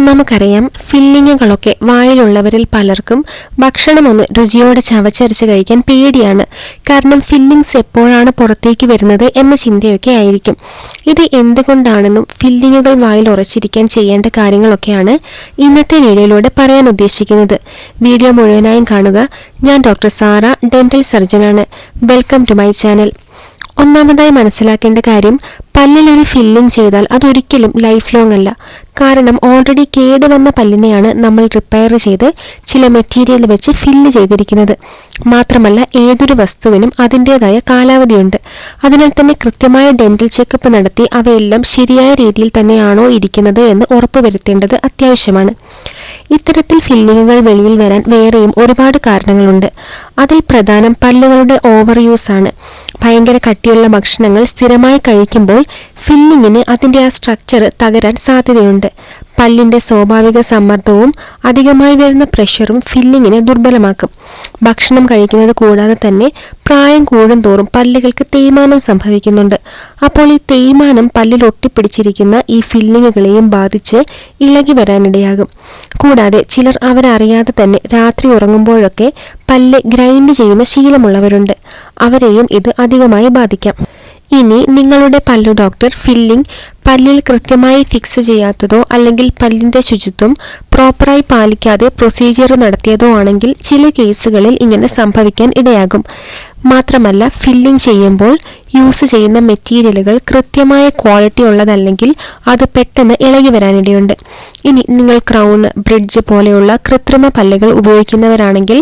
നമുക്കറിയാം ഫില്ലിങ്ങുകളൊക്കെ വായിലുള്ളവരിൽ പലർക്കും ഭക്ഷണമൊന്ന് രുചിയോടെ ചവച്ചരച്ച് കഴിക്കാൻ പേടിയാണ്. കാരണം ഫില്ലിങ്സ് എപ്പോഴാണ് പുറത്തേക്ക് വരുന്നത് എന്ന ചിന്തയൊക്കെ ആയിരിക്കും. ഇത് എന്തുകൊണ്ടാണെന്നും ഫില്ലിങ്ങുകൾ വായിൽ ഉറച്ചിരിക്കാൻ ചെയ്യേണ്ട കാര്യങ്ങളൊക്കെയാണ് ഇന്നത്തെ വീഡിയോയിലൂടെ പറയാൻ ഉദ്ദേശിക്കുന്നത്. വീഡിയോ മുഴുവനായും കാണുക. ഞാൻ doctor Sara dental സർജനാണ്. Welcome to my channel. ഒന്നാമതായി മനസ്സിലാക്കേണ്ട കാര്യം പല്ലിൽ ഒരു ഫില്ലിംഗ് ചെയ്താൽ അതൊരിക്കലും ലൈഫ് ലോങ് അല്ല. കാരണം ഓൾറെഡി കേടുവന്ന പല്ലിനെയാണ് നമ്മൾ റിപ്പയർ ചെയ്ത് ചില മെറ്റീരിയൽ വെച്ച് ഫില്ല് ചെയ്തിരിക്കുന്നത്. മാത്രമല്ല ഏതൊരു വസ്തുവിനും അതിന്റെതായ കാലാവധിയുണ്ട് അതിനാൽ തന്നെ കൃത്യമായ ഡെന്റൽ ചെക്കപ്പ് നടത്തി അവയെല്ലാം ശരിയായ രീതിയിൽ തന്നെയാണോ ഇരിക്കുന്നത് എന്ന് ഉറപ്പുവരുത്തേണ്ടത് അത്യാവശ്യമാണ്. ഇത്തരത്തിൽ ഫില്ലിങ്ങുകൾ വെളിയിൽ വരാൻ വേറെയും ഒരുപാട് കാരണങ്ങളുണ്ട്. അതിൽ പ്രധാനം പല്ലുകളുടെ ഓവർ യൂസ് ആണ്. ഭയങ്കര കട്ടിയുള്ള ഭക്ഷണങ്ങൾ സ്ഥിരമായി കഴിക്കുമ്പോൾ ഫില്ലിങ്ങിന് അതിന്റെ ആ സ്ട്രക്ചർ തകരാൻ സാധ്യതയുണ്ട്. പല്ലിന്റെ സ്വാഭാവിക സമ്മർദ്ദവും അധികമായി വരുന്ന പ്രഷറും ഫില്ലിങ്ങിനെ ദുർബലമാക്കും. ഭക്ഷണം കഴിക്കുന്നത് കൂടാതെ തന്നെ പ്രായം കൂടുന്തോറും പല്ലുകൾക്ക് തേയ്മാനം സംഭവിക്കുന്നുണ്ട്. അപ്പോൾ ഈ തേയ്മാനം പല്ലിൽ ഒട്ടിപ്പിടിച്ചിരിക്കുന്ന ഈ ഫില്ലിങ്ങുകളെയും ബാധിച്ച് ഇളകി വരാനിടയാകും. കൂടാതെ ചിലർ അവരറിയാതെ തന്നെ രാത്രി ഉറങ്ങുമ്പോഴൊക്കെ പല്ല് ഗ്രൈൻഡ് ചെയ്യുന്ന ശീലമുള്ളവരുണ്ട്. അവരെയും ഇത് അധികമായി ബാധിക്കാം. ഇനി നിങ്ങളുടെ പല്ലു ഡോക്ടർ ഫില്ലിംഗ് പല്ലിൽ കൃത്യമായി ഫിക്സ് ചെയ്യാത്തതോ അല്ലെങ്കിൽ പല്ലിന്റെ ശുചിത്വം പ്രോപ്പറായി പാലിക്കാതെ പ്രൊസീജിയർ നടത്തിയതോ ആണെങ്കിൽ ചില കേസുകളിൽ ഇങ്ങനെ സംഭവിക്കാൻ ഇടയാകും. മാത്രമല്ല ഫില്ലിംഗ് ചെയ്യുമ്പോൾ യൂസ് ചെയ്യുന്ന മെറ്റീരിയലുകൾ കൃത്യമായ ക്വാളിറ്റി ഉള്ളതല്ലെങ്കിൽ അത് പെട്ടെന്ന് ഇളകി വരാനിടയുണ്ട്. ഇനി നിങ്ങൾ ക്രൗൺ ബ്രിഡ്ജ് പോലെയുള്ള കൃത്രിമ പല്ലുകൾ ഉപയോഗിക്കുന്നവരാണെങ്കിൽ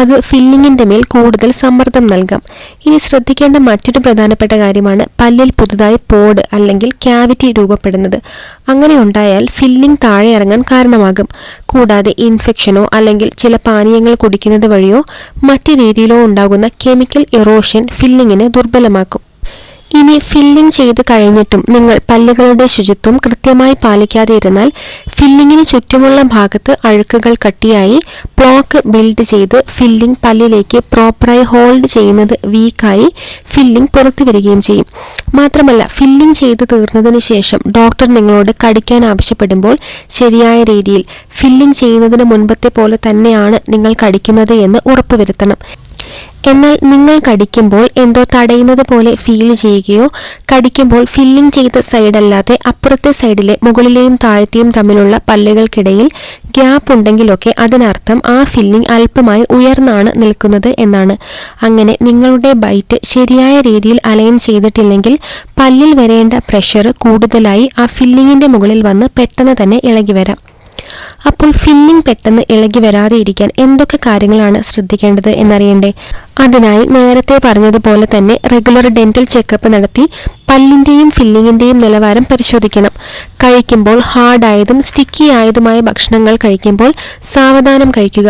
അത് ഫില്ലിങ്ങിന്റെ മേൽ കൂടുതൽ സമ്മർദ്ദം നൽകാം. ഇനി ശ്രദ്ധിക്കേണ്ട മറ്റൊരു പ്രധാനപ്പെട്ട കാര്യമാണ് പല്ലിൽ പുതുതായി പോഡ് അല്ലെങ്കിൽ ക്യാവിറ്റി രൂപപ്പെടുന്നത്. അങ്ങനെ ഉണ്ടായാൽ ഫില്ലിംഗ് താഴെ ഇറങ്ങാൻ കാരണമാകും. കൂടാതെ ഇൻഫെക്ഷനോ അല്ലെങ്കിൽ ചില പാനീയങ്ങൾ കുടിക്കുന്നത് വഴിയോ മറ്റു രീതിയിലോ ഉണ്ടാകുന്ന കെമിക്കൽ എറോഷൻ ഫില്ലിങ്ങിനെ ദുർബലമാക്കും. ഇനി ഫില്ലിംഗ് ചെയ്ത് കഴിഞ്ഞിട്ടും നിങ്ങൾ പല്ലുകളുടെ ശുചിത്വം കൃത്യമായി പാലിക്കാതെ ഇരുന്നാൽ ഫില്ലിങ്ങിന് ചുറ്റുമുള്ള ഭാഗത്ത് അഴുക്കുകൾ കട്ടിയായി പ്ലോക്ക് ബിൽഡ് ചെയ്ത് ഫില്ലിംഗ് പല്ലിലേക്ക് പ്രോപ്പറായി ഹോൾഡ് ചെയ്യുന്നത് വീക്കായി ഫില്ലിംഗ് പുറത്തു വരികയും ചെയ്യും. മാത്രമല്ല ഫില്ലിംഗ് ചെയ്ത് തീർന്നതിന് ശേഷം ഡോക്ടർ നിങ്ങളോട് കടിക്കാൻ ആവശ്യപ്പെടുമ്പോൾ ശരിയായ രീതിയിൽ ഫില്ലിംഗ് ചെയ്യുന്നതിന് മുൻപത്തെ പോലെ തന്നെയാണ് നിങ്ങൾ കടിക്കുന്നത് എന്ന് ഉറപ്പുവരുത്തണം. എന്നാൽ നിങ്ങൾ കടിക്കുമ്പോൾ എന്തോ തടയുന്നത് പോലെ ഫീൽ ചെയ്യുകയോ കടിക്കുമ്പോൾ ഫില്ലിംഗ് ചെയ്ത സൈഡല്ലാതെ അപ്പുറത്തെ സൈഡിലെ മുകളിലെയും താഴത്തെയും തമ്മിലുള്ള പല്ലുകൾക്കിടയിൽ ഗ്യാപ്പ് ഉണ്ടെങ്കിലൊക്കെ അതിനർത്ഥം ആ ഫില്ലിംഗ് അല്പമായി ഉയർന്നാണ് നിൽക്കുന്നത് എന്നാണ്. അങ്ങനെ നിങ്ങളുടെ ബൈറ്റ് ശരിയായ രീതിയിൽ അലൈൻ ചെയ്തിട്ടില്ലെങ്കിൽ പല്ലിൽ വരേണ്ട പ്രഷർ കൂടുതലായി ആ ഫില്ലിങ്ങിന്റെ മുകളിൽ വന്ന് പെട്ടെന്ന് തന്നെ ഇളകി വരാം. അപ്പോൾ ഫില്ലിംഗ് പെട്ടെന്ന് ഇളകി വരാതെ ഇരിക്കാൻ എന്തൊക്കെ കാര്യങ്ങളാണ് ശ്രദ്ധിക്കേണ്ടത് എന്നറിയണ്ടേ? അതിനായി നേരത്തെ പറഞ്ഞതുപോലെ തന്നെ റെഗുലർ ഡെന്റൽ ചെക്കപ്പ് നടത്തി പല്ലിന്റെയും ഫില്ലിങ്ങിന്റെയും നിലവാരം പരിശോധിക്കണം. കഴിക്കുമ്പോൾ ഹാർഡായതും സ്റ്റിക്കി ആയതുമായ ഭക്ഷണങ്ങൾ കഴിക്കുമ്പോൾ സാവധാനം കഴിക്കുക.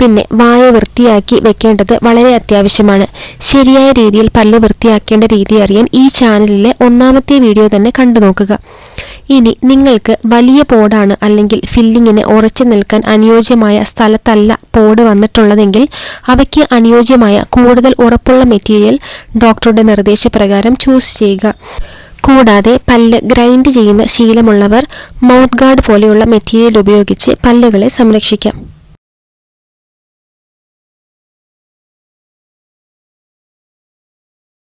പിന്നെ വായ വൃത്തിയാക്കി വെക്കേണ്ടത് വളരെ അത്യാവശ്യമാണ്. ശരിയായ രീതിയിൽ പല്ല് വൃത്തിയാക്കേണ്ട രീതി അറിയാൻ ഈ ചാനലിലെ ഒന്നാമത്തെ വീഡിയോ തന്നെ കണ്ടു നോക്കുക ഇനി നിങ്ങൾക്ക് വലിയ പോടാണ് അല്ലെങ്കിൽ ഫില്ലിങ്ങിന് ഉറച്ചു നിൽക്കാൻ അനുയോജ്യമായ സ്ഥലത്തല്ല പോട് വന്നിട്ടുള്ളതെങ്കിൽ അവയ്ക്ക് അനുയോജ്യമായ കൂടുതൽ ഉറപ്പുള്ള മെറ്റീരിയൽ ഡോക്ടറുടെ നിർദ്ദേശപ്രകാരം ചൂസ് ചെയ്യുക. കൂടാതെ പല്ല് ഗ്രൈൻഡ് ചെയ്യുന്ന ശീലമുള്ളവർ മൗത്ത് ഗാർഡ് പോലെയുള്ള മെറ്റീരിയൽ ഉപയോഗിച്ച് പല്ലുകളെ സംരക്ഷിക്കാം.